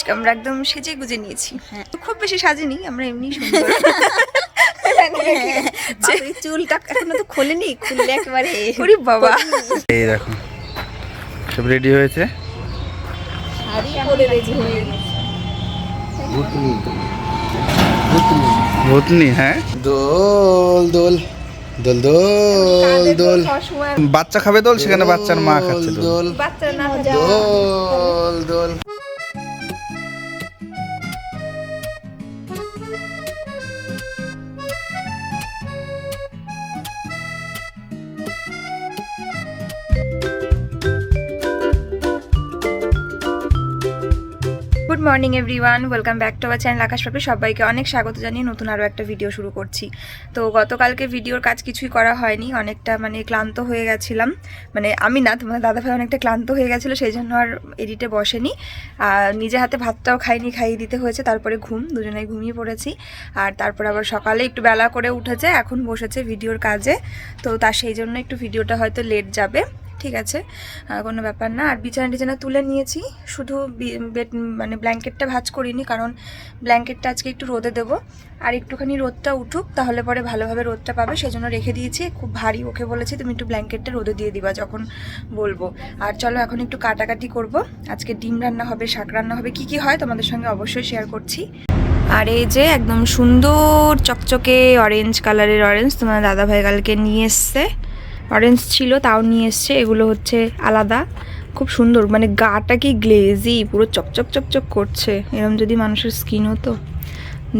আজকে আমরা একদম সেজে গুজে নিয়েছি। হ্যাঁ। খুব বেশি সাজিনি আমরা এমনি সুন্দর। বাপরে, চুলটা এখনও তো খোলেনি খুললে একেবারে ওরে বাবা। এই দেখো সব রেডি হয়েছে? শাড়ি পরে রেডি হয়ে গেছে। ভূতনি হ্যাঁ? দোল দোল দোল দোল দোল। বাচ্চা খাবে দোল সেখানে বাচ্চার মা খাচ্ছে দোল। দোল। দোল। Good morning everyone welcome back to our channel Akash Papri সবাইকে অনেক স্বাগত জানিয়ে নতুন আরও একটা ভিডিও শুরু করছি। তো গতকালকে ভিডিওর কাজ কিছুই করা হয়নি। অনেকটা মানে ক্লান্ত হয়ে গেছিলাম। মানে আমি না, তোমার দাদাভাই অনেকটা ক্লান্ত হয়ে গেছিল সেই জন্য আর এডিটে বসেনি। আর নিজে হাতে ভাতটাও খাইনি, খাইয়ে দিতে হয়েছে। তারপরে ঘুম, দুজনেই ঘুমিয়ে পড়েছি। আর তারপর আবার সকালে একটু বেলা করে উঠেছে, এখন বসেছে ভিডিওর কাজে। তো তার সেই জন্য একটু ভিডিওটা হয়তো লেট যাবে। ঠিক আছে কোনো ব্যাপার না। আর বিছানা টিছানা তুলে নিয়েছি, শুধু বেড মানে ব্ল্যাঙ্কেটটা ভাঁজ করিনি, কারণ ব্ল্যাঙ্কেটটা আজকে একটু রোদে দেবো। আর একটুখানি রোদটা উঠুক, তাহলে পরে ভালোভাবে রোদটা পাবে সেই জন্য রেখে দিয়েছি। খুব ভারী ওকে বলেছি, তুমি একটু ব্ল্যাঙ্কেটটা রোদে দিয়ে দিবা যখন বলব। আর চলো, এখন একটু কাটাকাটি করব। আজকে ডিম রান্না হবে, শাক রান্না হবে, কি কি হয় তোমাদের সঙ্গে অবশ্যই শেয়ার করছি। আর এই যে একদম সুন্দর চকচকে অরেঞ্জ কালারের অরেঞ্জ তোমার দাদাভাই কালকে নিয়ে এসছে। অরেঞ্জ ছিল, তাও নিয়ে এসছে। এগুলো হচ্ছে আলাদা। খুব সুন্দর মানে গাটা কি গ্লেজি পুরো চকচক চকচক করছে। এরম যদি মানুষের স্কিন হতো।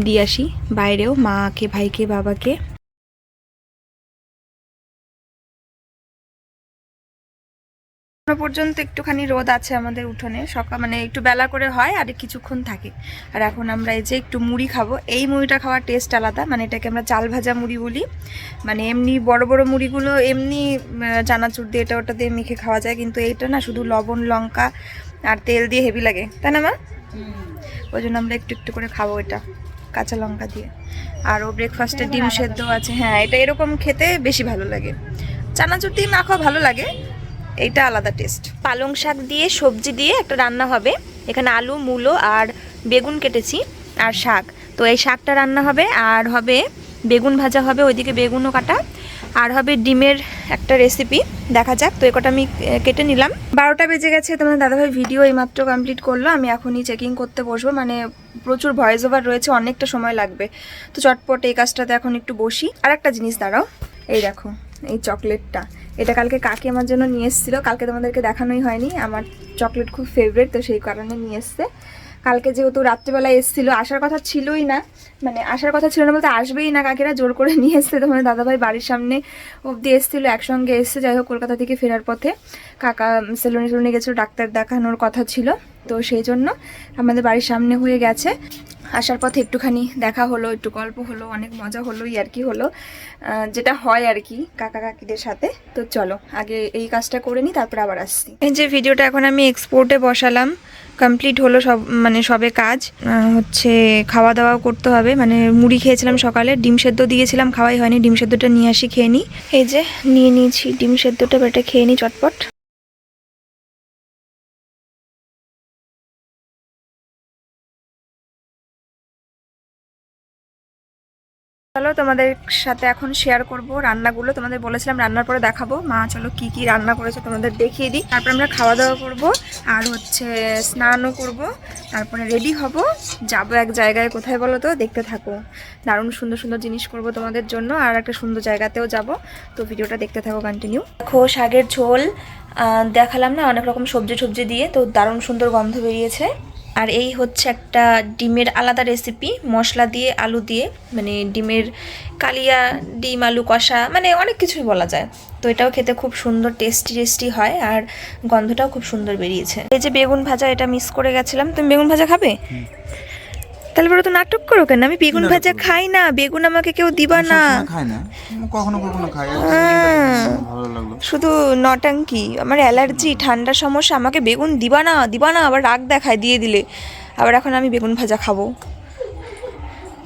দিয়ে আসি বাইরেও, মাকে, ভাইকে, বাবাকে। এখনও পর্যন্ত একটুখানি রোদ আছে আমাদের উঠোনে। সকাল মানে একটু বেলা করে হয় আর কিছুক্ষণ থাকে। আর এখন আমরা এই যে একটু মুড়ি খাব। এই মুড়িটা খাওয়ার টেস্ট আলাদা। মানে এটাকে আমরা চাল ভাজা মুড়ি বলি। মানে এমনি বড় বড় মুড়িগুলো এমনি চানাচুর দিয়ে এটা ওটা দিয়ে মেখে খাওয়া যায়। কিন্তু এইটা না শুধু লবণ লঙ্কা আর তেল দিয়ে হেভি লাগে। তাই না মা? ওই জন্য আমরা একটু একটু করে খাব এটা কাঁচা লঙ্কা দিয়ে। আর ও ব্রেকফাস্টে ডিম সেদ্ধ আছে। হ্যাঁ এটা এরকম খেতে বেশি ভালো লাগে। চানাচুর দিয়ে মাখা ভালো লাগে। এইটা আলাদা টেস্ট পালং শাক দিয়ে, সবজি দিয়ে একটা রান্না হবে। এখানে আলু, মূলো আর বেগুন কেটেছি আর শাক। তো এই শাকটা রান্না হবে, আর হবে বেগুন ভাজা হবে, ওইদিকে বেগুনও কাটা। আর হবে ডিমের একটা রেসিপি দেখা যাক, তো একটা আমি কেটে নিলাম। বারোটা বেজে গেছে, তোমাদের দাদাভাই ভিডিও এইমাত্র কমপ্লিট করল। আমি এখনই চেকিং করতে বসবো। মানে প্রচুর ভয়েস ওভার রয়েছে, অনেকটা সময় লাগবে। তো চটপট এই কাজটাতে এখন একটু বসি। আর একটা জিনিস দাঁড়াও। এই দেখো, এই চকলেটটা এটা কালকে কাকি আমার জন্য নিয়ে এসেছিল। কালকে তোমাদেরকে দেখানোই হয়নি। আমার চকলেট খুব ফেভারিট তো সেই কারণে নিয়ে এসছে। কালকে যেহেতু রাত্রিবেলা এসেছিল, আসার কথা ছিলই না। মানে আসার কথা ছিল না বলতে আসবেই না কাকিরা, জোর করে নিয়ে এসছে। তোমাদের দাদাভাই বাড়ির সামনে অবধি এসেছিল, একসঙ্গে এসছে। যাই হোক, কলকাতা থেকে ফেরার পথে কাকা সেলুনে সেলুনে গেছিল, ডাক্তার দেখানোর কথা ছিল। তো সেই জন্য আমাদের বাড়ির সামনে হয়ে গেছে। আসার পথে একটুখানি দেখা হলো, একটু গল্প হলো, অনেক মজা হলো আর কি হলো যেটা হয় আর কি কাকা কাকিদের সাথে। তো চলো, আগে এই কাজটা করে নিই তারপর আবার আসছি। এই যে ভিডিওটা এখন আমি এক্সপোর্টে বসালাম কমপ্লিট হলো সব মানে সবে কাজ। হচ্ছে খাওয়া দাওয়া করতে হবে মানে মুড়ি খেয়েছিলাম সকালে, ডিম সেদ্ধ দিয়েছিলাম, খাওয়াই হয়নি, ডিম সেদ্ধটা নিয়ে আসি, খেয়ে নিই এই যে নিয়ে নিয়েছি ডিম সেদ্ধটা বেটা খেয়ে নিই চটপট। চলো তোমাদের সাথে এখন শেয়ার করব রান্নাগুলো। তোমাদের বলেছিলাম রান্নার পরে দেখাবো। মা, চলো কি কি রান্না করেছে তোমাদের দেখিয়ে দিই। তারপর আমরা খাওয়া দাওয়া করব আর হচ্ছে স্নানও করব। তারপরে রেডি হব। যাব এক জায়গায় কোথায় বলো তো? দেখতে থাকো। দারুণ সুন্দর সুন্দর জিনিস করব তোমাদের জন্য। আর একটা সুন্দর জায়গাতেও যাব। তো ভিডিওটা দেখতে থাকো কন্টিনিউ দেখো, শাকের ঝোল দেখালাম না? অনেক রকম সবজি সবজি দিয়ে। তো দারুণ সুন্দর গন্ধ বেরিয়েছে। আর এই হচ্ছে একটা ডিমের আলাদা রেসিপি মশলা দিয়ে, আলু দিয়ে মানে ডিমের কালিয়া, ডিম, আলু কষা মানে অনেক কিছুই বলা যায়। তো এটাও খেতে খুব সুন্দর টেস্টি টেস্টি হয় আর গন্ধটাও খুব সুন্দর বেরিয়েছে। এই যে বেগুন ভাজা, এটা মিস করে গেছিলাম। তুমি বেগুন ভাজা খাবে? তাহলে বলো তো নাটক করো কেন? আমি বেগুন ভাজা খাই না বেগুন আমাকে কেউ দিবা না। খায় না। কখনো কখনো খাই ভালো লাগল। শুধু নটাঙ্কি আমার অ্যালার্জি ঠান্ডার সমস্যা আমাকে বেগুন দিবা না দিবা না আবার রাগ দেখায় দিয়ে দিলে। আবার এখন আমি বেগুন ভাজা খাব।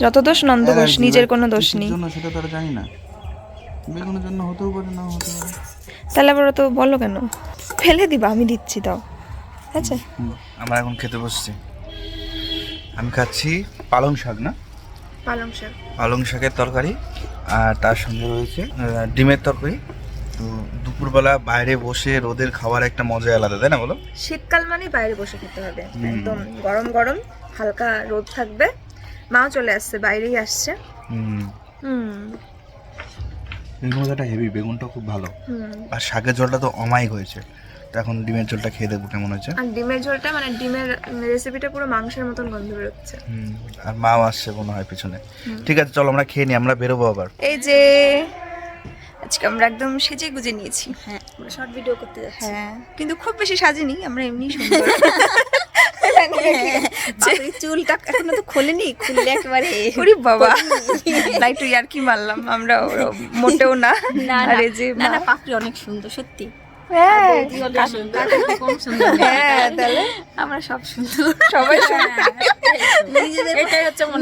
যত দোষ নন্দ দোষ নিজের কোনো দোষ নেই। সেটা তো জানি না। বেগুনের জন্য হতেও পারে না হতে পারে। তাহলে আবার তো বলো কেন? ফেলে দিবা আমি দিচ্ছি তাও আচ্ছা। আমরা এখন খেতে বসছি। আমি খাচ্ছি পালং শাক না? পালং শাক। পালং শাকের তরকারি আর তার সঙ্গে রয়েছে ডিমের তরকারি। তো দুপুরবেলা বাইরে বসে রোদের খাওয়ার একটা মজা আলাদা তাই না বলো? শীতকাল মানে বাইরে বসে খেতে হবে। একদম গরম গরম হালকা রোদ থাকবে। মাও চলে আসছে বাইরেই আসছে। হুম। হুম। হেভি বেগুনটা খুব ভালো। আর শাকের জলটা তো অমায়িক হয়েছে। এখন ডিমের ঝোলটা খেয়ে দেখব কেমন হয়েছে। আর ডিমের ঝোলটা মানে ডিমের রেসিপিটা পুরো মাংসের মতন গন্ধ বেরোচ্ছে। হুম, আর মাও আসছে মনে হয় পিছনে। ঠিক আছে চলো আমরা খেয়ে নিই আমরা বেরোবো আবার। এই যে আজকে আমরা একদম সেজে গুজে নিয়েছি। হ্যাঁ। আমরা শর্ট ভিডিও করতে যাচ্ছি। হ্যাঁ। কিন্তু খুব বেশি সাজিনি আমরা এমনি সুন্দর। বাপরে, চুলটা এখনও তো খোলেনি খুললে একবারে ওরে বাবা। না একটু ইয়ার্কি মারলাম আমরা মোটেও না। আর এই যে না পাপড়ি অনেক সুন্দর সত্যি। হ্যাঁ। হ্যাঁ তাহলে? আমরা সব সুন্দর। সবাই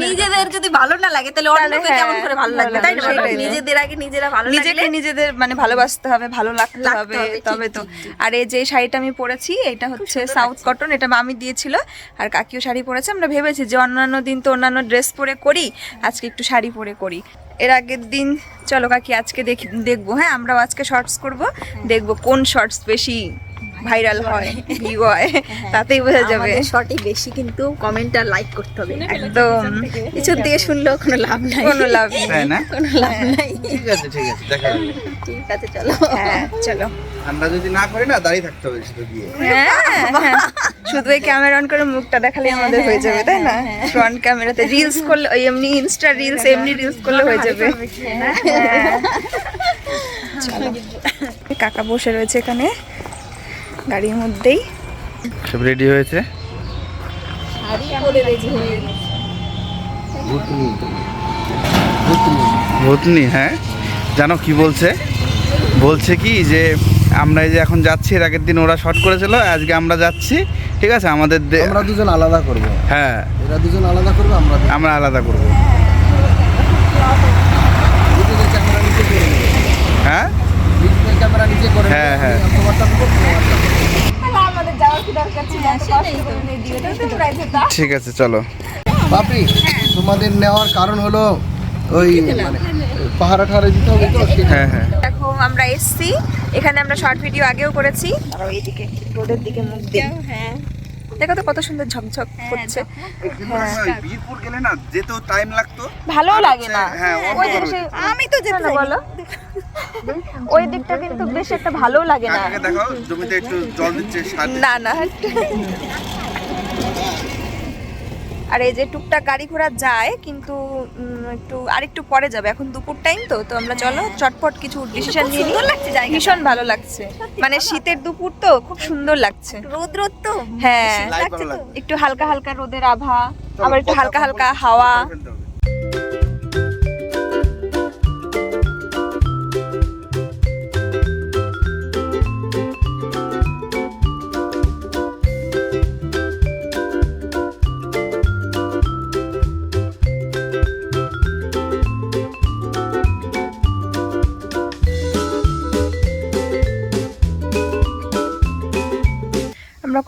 নিজেদের যদি ভালো না লাগে তাহলে অন্যকে হ্যাঁ, কেমন করে ভালো লাগবে তাই না সেটাই বলো? তো। নিজেদের আগে নিজেরা ভালো নিজেকে নিজেদের মানে ভালোবাসতে হবে ভালো লাগতে হবে তবে তো। আর এই যে শাড়িটা আমি পরেছি এটা হচ্ছে সাউথ কটন এটা মামি দিয়েছিল আর কাকিও শাড়ি পরেছে। আমরা ভেবেছি যে অন্যান্য দিন তো অন্যান্য ড্রেস পরে করি আজকে একটু শাড়ি পরে করি। এর আগের দিন চলো কাকি আজকে দেখি দেখব। হ্যাঁ আমরাও আজকে শর্টস করব। দেখব কোন শর্টস বেশি ভাইরাল হয় ভিউ হয়। তাতেই বোঝা যাবে। শর্টই বেশি কিন্তু কমেন্ট আর লাইক করতে হবে। একদম। পিছন দিয়ে শুনলেও কোনো লাভ নাই। কোনো লাভ নেই তাই না? কোনো লাভ নাই। ঠিক আছে ঠিক আছে দেখা যাবে ঠিক আছে চলো। হ্যাঁ চলো। আমরা যদি না করি না দাঁড়িয়ে থাকতে হবে শুধু গিয়ে। হ্যাঁ হ্যাঁ। শুধু এই ক্যামেরা অন করে মুখটা দেখালে আমাদের হয়ে যাবে তাই না? ফ্রন্ট ক্যামেরাতে রিলস করলে ওই এমনি ইনস্টা রিলস এমনি রিলস করলে হয়ে যাবে। হ্যাঁ। কাকা বসে রয়েছে এখানে গাড়ির মধ্যেই। সব রেডি হয়েছে? হয়ে ভূতনি। হ্যাঁ? জানো কি বলছে? বলছে কি যে আমরা এই যে এখন যাচ্ছি এর আগের দিন ওরা শর্ট করেছিল আজকে আমরা যাচ্ছি। ঠিক আছে আমাদের দে- আমরা দুজন আলাদা করব। হ্যাঁ। এরা দুজন আলাদা করবে আমরা আমরা আলাদা করব। হ্যাঁ? ক্যামেরা নিচে করে হ্যাঁ, হ্যাঁ। দরকার ছিল? ঠিক আছে চলো। বাপি তোমাদের নেওয়ার কারণ হলো ওই মানে পাহাড়া ঠাড়া দিতে হবে তো হ্যাঁ হ্যাঁ। দেখো আমরা এসছি। এখানে আমরা শর্ট ভিডিও আগেও করেছি। আর এইদিকে রোদের দিকে মুখ দিই হ্যাঁ। দেখো তো কত সুন্দর ঝকঝক করছে। বীরপুর গেলে না যেতেও টাইম লাগতো। ভালো লাগে না। হ্যাঁ, আমি তো যেতে বলো। ওই দিকটা কিন্তু বেশ একটা ভালো লাগে না। দেখো জমিতে একটু জল দিচ্ছে। না না। আর এই যে টুকটাক গাড়ি ঘোড়া যায় কিন্তু একটু আরেকটু পরে যাবে। এখন দুপুর টাইম তো তো আমরা চলো চটপট কিছু ডিসিশন নিয়ে নিই। লাগছে ভীষণ ভালো লাগছে। মানে শীতের দুপুর তো খুব সুন্দর লাগছে। রোদ রোদ তো। হ্যাঁ। একটু হালকা হালকা রোদের আভা আবার একটু হালকা হালকা হাওয়া।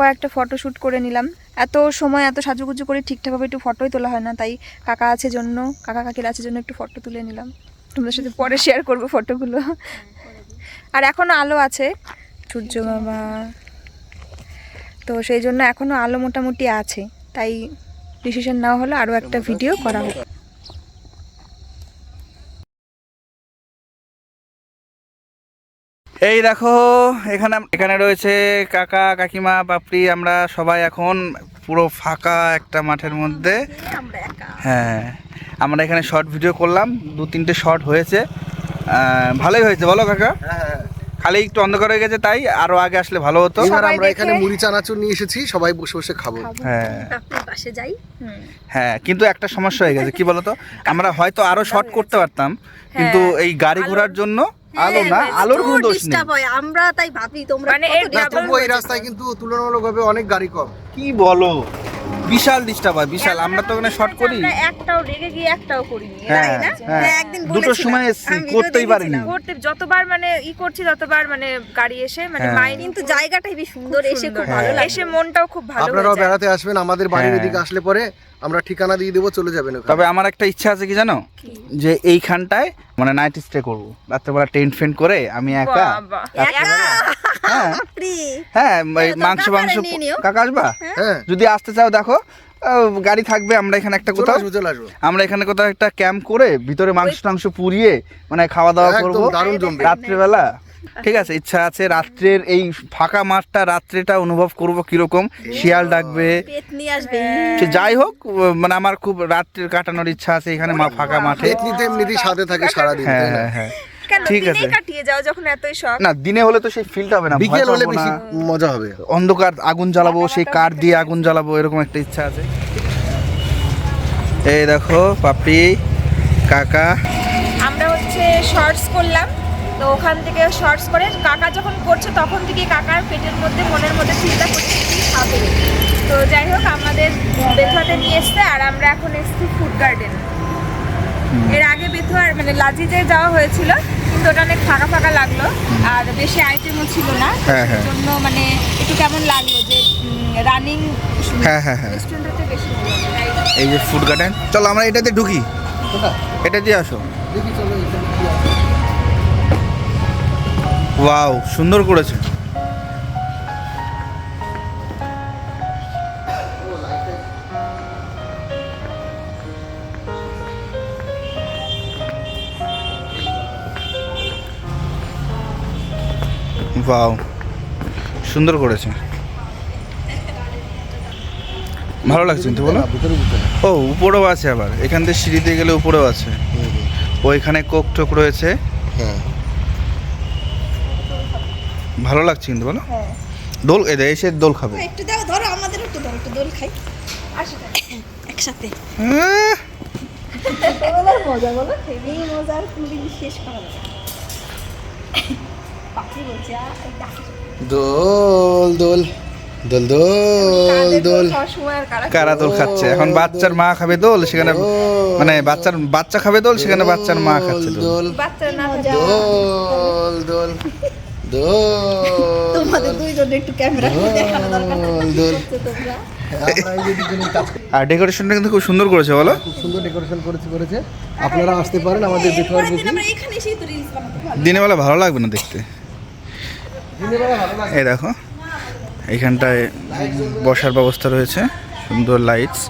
কয়েকটা ফটো শ্যুট করে নিলাম। এত সময়, এত সাজুগুজু করে ঠিকঠাকভাবে একটু ফটোই তোলা হয় না, তাই কাকা আছে জন্য, কাকা কাকির আছে জন্য একটু ফটো তুলে নিলাম। তোমাদের সাথে পরে শেয়ার করব ফটোগুলো আর এখনও আলো আছে। সূর্য বাবা। তো সেই জন্য এখনও আলো মোটামুটি আছে, তাই ডিসিশন নেওয়া হলো আরও একটা ভিডিও করা হোক। এই দেখো এখানে এখানে রয়েছে কাকা কাকিমা পাপড়ি আমরা সবাই এখন পুরো ফাঁকা একটা মাঠের মধ্যে। হ্যাঁ আমরা এখানে শর্ট ভিডিও করলাম দু তিনটে শর্ট হয়েছে। ভালোই হয়েছে বলো কাকা? খালি একটু অন্ধকার হয়ে গেছে তাই আরও আগে আসলে ভালো হতো। সবাই আমরা এখানে মুড়ি চানাচুর নিয়ে এসেছি সবাই বসে বসে খাব। হ্যাঁ। পাশে যাই। হ্যাঁ কিন্তু একটা সমস্যা হয়ে গেছে কি বলতো? আমরা হয়তো আরও শর্ট করতে পারতাম কিন্তু এই গাড়ি ঘোড়ার জন্য আলো না আলোর কোনো দোষ নেই। হয় আমরা তাই ভাবি তোমরা মানে এই রাস্তায় কিন্তু তুলনামূলকভাবে অনেক গাড়ি কম। কি বলো? বিশাল ডিস্টার্ব হয় বিশাল আমরা তো ওখানে শর্ট করি একটাও রেগে গিয়ে একটাও করিনি হ্যাঁ তাই না? হ্যাঁ হ্যাঁ, একদিন দুটোর বলেছিলাম। সময় এসছি করতেই পারিনি দেখেছিলাম। করতে যতবার মানে ই করছি ততবার মানে গাড়ি এসে মানে হ্যাঁ। মাইন্ড কিন্তু জায়গাটা হেবি সুন্দর এসে খুব ভালো হ্যাঁ। লাগে এসে মনটাও খুব ভালো আপনারাও হয়ে। বেড়াতে আসবেন আমাদের বাড়ির হ্যাঁ। এদিকে আসলে পরে আমরা ঠিকানা দিয়ে দেবো চলে যাবেন ওখানে। তবে আমার একটা ইচ্ছা আছে কি জানো যে এইখানটায় মানে নাইট স্টে করব রাত্রেবেলা টেন্ট ফেন্ট করে আমি একা বাবা। রাত্রেবেলা হ্যাঁ। হ্যাঁ মাংস মাংস কাকা আসবা? হ্যাঁ। যদি আসতে চাও দেখো আহ, গাড়ি থাকবে আমরা এখানে একটা কোথাও। আমরা এখানে কোথাও একটা ক্যাম্প করে ভিতরে মাংস টাংস পুড়িয়ে মানে খাওয়া দাওয়া করব। দারুণ রাত্রেবেলা। ঠিক আছে ইচ্ছা আছে রাত্রের এই ফাঁকা মাঠটা রাত্রেটা অনুভব করব কীরকম। শিয়াল ডাকবে। যাই হোক মানে আমার খুব রাত্রে কাটানোর ইচ্ছা আছে এখানে ফাঁকা মাঠে। এমনিতেই সাথে থাকে সারাদিন হ্যাঁ হ্যাঁ হ্যাঁ। কেন? ঠিক আছে। কাটিয়ে যাও যখন এতই শখ। না দিনে হলে তো সেই ফিলটা হবে না বিকেল হলে বেশি মজা হবে। অন্ধকার আগুন জ্বালাবো সেই কাঠ দিয়ে আগুন জ্বালাবো এরকম একটা ইচ্ছা আছে। এই দেখো পাপড়ি কাকা। আমরা হচ্ছে শর্টস করলাম তো ওখান থেকে শর্টস করে কাকা যখন করছে তখন থেকে কাকার পেটের মধ্যে মনের মধ্যে চিন্তা করছে কি খাবে। তো যাই হোক আমাদের বেথুয়াতে নিয়ে এসছে আর আমরা এখন এসছি ফুড গার্ডেন এর আগে বেথুয়ার মানে লাজিজে যাওয়া হয়েছিল। কিন্তু ওটা অনেক ফাঁকা ফাঁকা লাগল আর বেশি আইটেমও ছিল না। হ্যাঁ, হ্যাঁ। জন্য মানে একটু কেমন লাগল যে রানিং হ্যাঁ হ্যাঁ হ্যাঁ। রেস্টুরেন্টে বেশি ভালো লাগল তাই এই যে ফুড গার্ডেন চলো আমরা এটাতে ঢুকি। এটা দিয়ে আসো। ওয়াও সুন্দর করেছে। ওয়াও সুন্দর করেছে। ভালো লাগছে কিন্তু বলো। ও উপরেও আছে আবার। এখান থেকে সিঁড়ি দিয়ে গেলে উপরেও আছে। ওইখানে কোক টোক রয়েছে। হ্যাঁ। ভালো লাগছে কিন্তু বলো। দোল এ এসে দোল খাবে। একটু দাও ধরো আমাদের একটু ধরো একটু দোল খাই। একসাথে। আহ, মজা বলো। মজার শেষ করা দোল দোল দোল দোল দোল কারা দোল খাচ্ছে? এখন বাচ্চার মা খাবে দোল সেখানে মানে বাচ্চার বাচ্চা খাবে দোল সেখানে বাচ্চার মা খাচ্ছে দোল। দোল দোল। আর ডেকোরেশনটা কিন্তু খুব সুন্দর করেছে বলো। খুব সুন্দর ডেকোরেশন করেছে করেছে। আপনারা আসতে পারেন আমাদের দিনের বেলা ভালো লাগবে না দেখতে দিনের বেলা ভালো লাগে এই দেখো এইখানটায় বসার ব্যবস্থা রয়েছে, সুন্দর লাইটস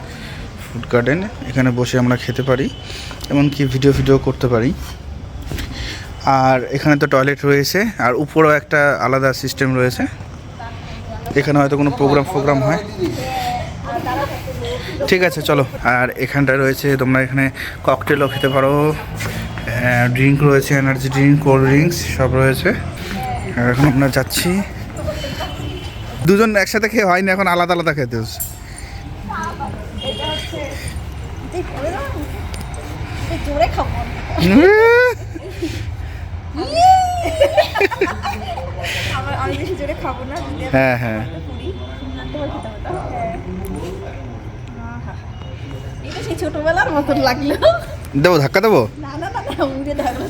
ফুড গার্ডেন এখানে বসে আমরা খেতে পারি, এমনকি ভিডিও ভিডিও করতে পারি। আর এখানে তো টয়লেট রয়েছে, আর উপরেও একটা আলাদা সিস্টেম রয়েছে। এখানে হয়তো কোনো প্রোগ্রাম ফোগ্রাম হয়। ঠিক আছে, চলো। আর এখানটায় রয়েছে, তোমরা এখানে ককটেলও খেতে পারো। ড্রিঙ্ক রয়েছে এনার্জি ড্রিঙ্ক কোল্ড ড্রিঙ্কস সব রয়েছে। এখন আমরা যাচ্ছি। দুজন একসাথে খেয়ে হয়নি এখন আলাদা আলাদা খেতে হ্যাঁ হ্যাঁ। ছোটবেলার মতন লাগল। দেবো ধাক্কা দেবো? না না না উড়ে থাকল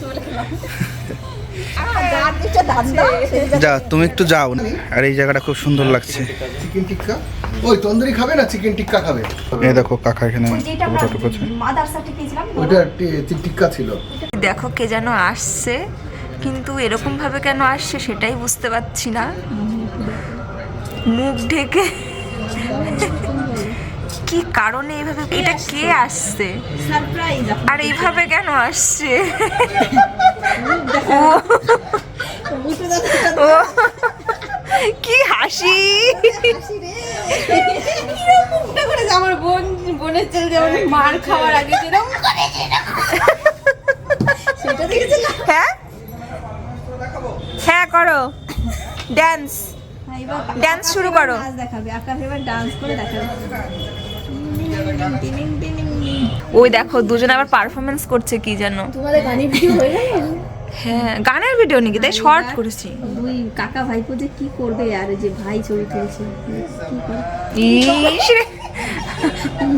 যা তুমি একটু যাও আর এই জায়গাটা খুব সুন্দর লাগছে। চিকেন টিক্কা ওই তন্দুরি খাবে না চিকেন টিক্কা খাবে? এই দেখো কাকা এখানে ফটো করছে টিক্কা ছিল। দেখো কে যেন আসছে কিন্তু এরকম ভাবে কেন আসছে সেটাই বুঝতে পারছি না। মুখ ঢেকে। কি কারণে এইভাবে এটা কে আসছে? আর এইভাবে কেন আসছে? কি হাসি? আমার বোন বোনের ছেলে যেমন মার খাওয়ার আগে যেরকম হ্যাঁ হ্যাঁ করো। ড্যান্স Dance শুরু করো। দেখাবে। এবার ডান্স করে দেখাবে। ওই দেখো দুজন আবার পারফরমেন্স করছে কি যেন। তোমাদের গানের ভিডিও হয়ে গেল? হ্যাঁ গানের ভিডিও নাকি? তাই শর্ট করেছি। দুই কাকা ভাইপো যে কি করবে আর যে ভাই ছবি তুলছে কি করে?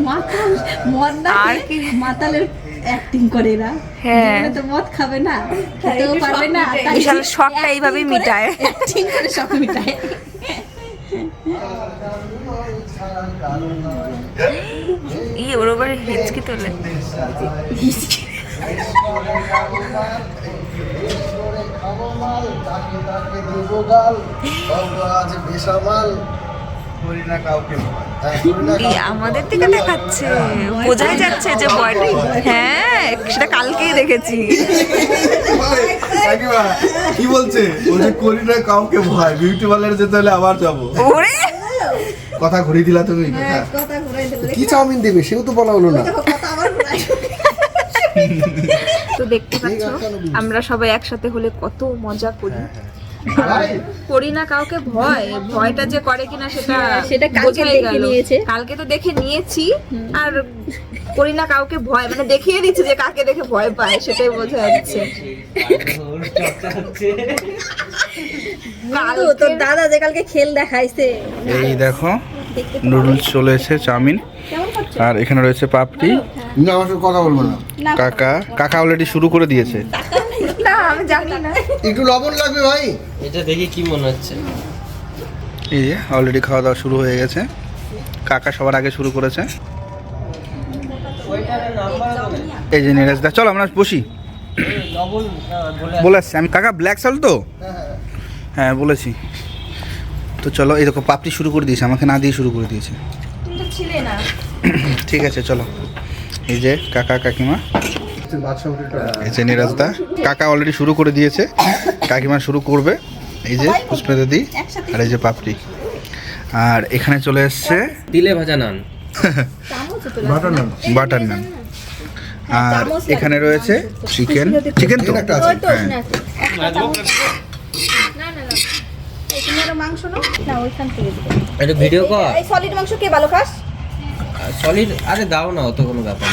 মাতাল মদ না আর কি? মাতালের অ্যাক্টিং করে না হ্যাঁ। তো মদ খাবে না খেতেও পারবে না বিশাল শখটা এইভাবেই মিটায়। অ্যাক্টিং করে শখ মিটায়। উপরে হিচকি তোলে। আমাদের থেকে দেখাচ্ছে। বোঝাই যাচ্ছে যে বয়টা হ্যাঁ সেটা কালকেই দেখেছি। কি বলছে? ও যে করি না কাউকে ভয়। বিউটি পার্লারে যেতে হলে আবার যাব। ওরে! কথা ঘুরিয়ে দিলা তুমি। হ্যাঁ। কথা কি চাউমিন দেবে? সেও তো বলা হলো না। কথা আবার ঘুরাই তো দেখতে পাচ্ছ আমরা সবাই একসাথে হলে কত মজা করি। করি না কাউকে ভয়। ভয়টা যে করে কিনা সেটা সেটা কালকে দেখে নিয়েছে। কালকে তো দেখে নিয়েছি আর করি না কাউকে ভয়। মানে দেখিয়ে দিচ্ছে যে কাকে দেখে ভয় পায় সেটাই বোঝা যাচ্ছে। তো তোর দাদা যে কালকে খেল দেখাইছে। এই দেখো নুডলস চলে এসেছে চাউমিন। আর এখানে রয়েছে পাপড়ি। না আমার সাথে কথা বলব না। কাকা কাকা অলরেডি শুরু করে দিয়েছে। না আমি জানি না। একটু লবণ লাগবে ভাই। এটা দেখে কি মনে হচ্ছে? এই যে অলরেডি খাওয়া দাওয়া শুরু হয়ে গেছে। কাকা সবার আগে শুরু করেছে। এই যে নিরাজ দা চলো আমরা বসি। বলে আসছি। আমি কাকা ব্ল্যাক সল্ট তো? হ্যাঁ বলেছি। তো চলো এই দেখো পাপড়ি শুরু করে দিয়েছে। আমাকে না দিয়ে শুরু করে দিয়েছে। ছিলে না। ঠিক আছে চলো। এই যে কাকা কাকিমা। এই যে নিরাজ দা কাকা অলরেডি শুরু করে দিয়েছে। কাকিমা শুরু করবে। এই যে পুষ্পেদা দি আর এই যে পাপড়ি। আর এখানে চলে এসছে দিলে ভাজা নান। বাটার নান। বাটার নান। আর এখানে রয়েছে চিকেন। চিকেন তো? একটা আছে। হ্যাঁ। মাংস নাও? না ওইখান থেকে এটা ভিডিও কর। এই সলিড মাংস কে ভালো খাস সলিড আরে দাও না অত কোনো ব্যাপার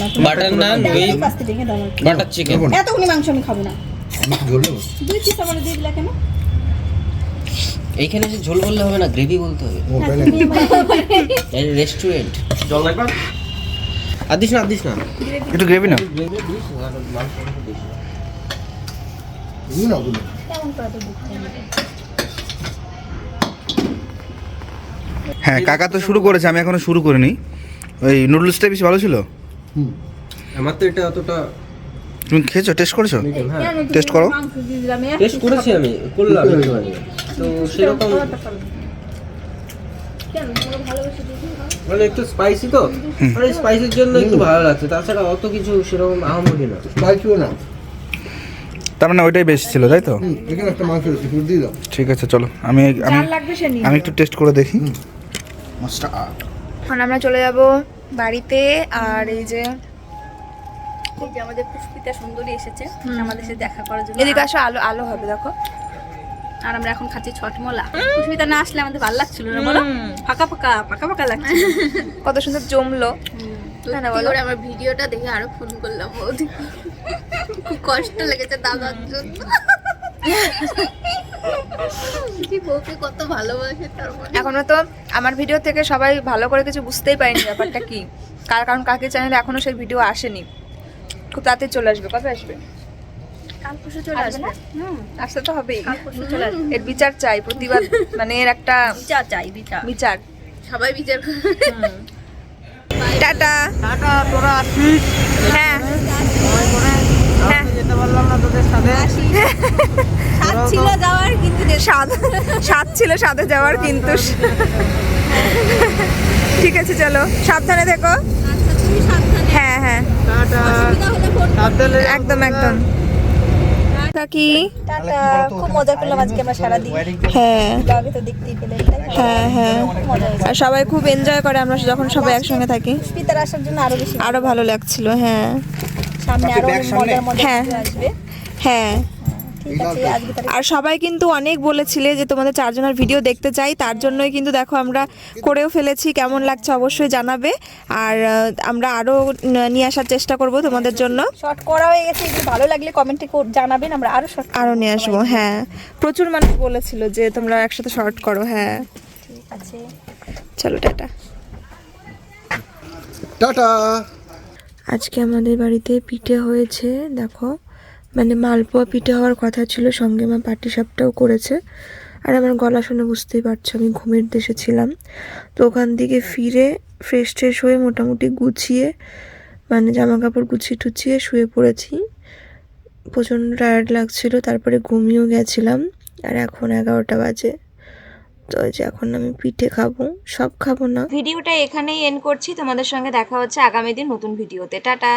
না। Butter naan with. Butter chicken এতগুলি মাংস আমি খাব না। দুই পিস আমার দিয়ে দিলা কেন? এইখানে যে ঝোল বললে হবে না গ্রেভি বলতে হবে। রেস্টুরেন্ট জল লাগবে? আর দিস না আর দিস না। একটু গ্রেভি না গ্রেভি দিস আর মাংস দিস না। হ্যাঁ কাকা তো শুরু করেছে আমি এখনও শুরু করিনি। ওই নুডলসটা বেশি ভালো ছিল? হুম। আমার তো এটা অতটা তুমি খেয়েছো? টেস্ট করেছ? হ্যাঁ। টেস্ট করো। দিলাম? এক টেস্ট করেছি আমি করলাম তো সেরকম মানে একটু স্পাইসি তো? মানে স্পাইসির জন্য একটু ভালো লাগছে। তাছাড়া অত কিছু সেরকম আহামরি না। স্পাইসিও না। তার মানে ওইটাই বেশি ছিল তাই তো? ঠিক আছে চলো। আমি আমি আমি একটু টেস্ট করে দেখি। মাছটা এখন আমরা চলে যাব বাড়িতে আর এই যে এই যে আমাদের পুষ্পিতা সুন্দরী এসেছে আমাদের সাথে দেখা করার জন্য। এদিকে আসো আলো আলো হবে দেখো। আর আমরা এখন খাচ্ছি ছটমলা পুষ্পিতা না আসলে আমাদের ভালো লাগছিল না বলো? ফাঁকা ফাঁকা ফাঁকা ফাঁকা লাগছে। কত সুন্দর জমলো। হ্যাঁ আমার ভিডিওটা দেখে আরও ফোন করলাম খুব কষ্ট লেগেছে দাদার জন্য। কি বউকে কত ভালোবাসে তার মানে। এখনও তো আমার ভিডিও থেকে সবাই ভালো করে কিছু বুঝতেই পারেনি ব্যাপারটা কি। কার কারণ কাকে চ্যানেলে এখনও সেই ভিডিও আসেনি। খুব তাড়াতাড়ি চলে আসবে। কবে আসবে? কাল পরশু চলে আসবে হুম। আসতে তো হবেই। চলে আসবে। এর বিচার চাই প্রতিবাদ মানে এর একটা বিচার চাই বিচার। বিচার। সবাই বিচার টাটা। টাটা তোরা আসিস। হ্যাঁ। হ্যাঁ স্বাদ ছিল যাওয়ার কিন্তু স্বাদ স্বাদ ছিল স্বাদে যাওয়ার কিন্তু ঠিক আছে চলো। সাবধানে থেকো হ্যাঁ হ্যাঁ। একদম একদম। কাকি খুব মজা করলাম আজকে আমরা সারাদিন। হ্যাঁ। ব্লগে তো দেখতেই পেলেন হ্যাঁ হ্যাঁ। আর সবাই খুব এনজয় করে আমরা যখন সবাই একসঙ্গে থাকি। পুষ্পিতার আসার জন্য আরও বেশি আরও ভালো লাগছিল হ্যাঁ। সামনে আরও মজার মজার হ্যাঁ। আসবে। হ্যাঁ। ঠিক আছে আর সবাই কিন্তু অনেক বলেছিলে যে তোমাদের চারজনের ভিডিও দেখতে চাই তার জন্যই কিন্তু দেখো আমরা করেও ফেলেছি কেমন লাগছে অবশ্যই জানাবে। আর আমরা আরও নিয়ে আসার চেষ্টা করব তোমাদের জন্য। শর্ট করা হয়ে গেছে একটু ভালো লাগলে কমেন্টে জানাবেন আমরা আরও শর্ট আরও নিয়ে আসব হ্যাঁ। প্রচুর মানুষ বলেছিল যে তোমরা একসাথে শর্ট করো হ্যাঁ। ঠিক আছে। চলো টাটা। টাটা। আজকে আমাদের বাড়িতে পিঠে হয়েছে, দেখো। মানে মালপোয়া পিঠে হওয়ার কথা ছিল, সঙ্গে মা পাটি সাপটাও করেছে। আর আমার গলা শুনে বুঝতেই পারছ, আমি ঘুমের দেশে ছিলাম। তো ওখান থেকে ফিরে ফ্রেশ ট্রেশ হয়ে মোটামুটি গুছিয়ে মানে জামা কাপড় গুছিয়ে টুছিয়ে শুয়ে পড়েছি। প্রচণ্ড টায়ার্ড লাগছিল, তারপরে ঘুমিয়েও গেছিলাম। আর এখন এগারোটা বাজে। তো এই যে এখন আমি পিঠে খাব, সব খাব না। ভিডিওটা এখানেই এন্ড করছি। তোমাদের সঙ্গে দেখা হচ্ছে আগামী দিন নতুন ভিডিওতে। টাটা।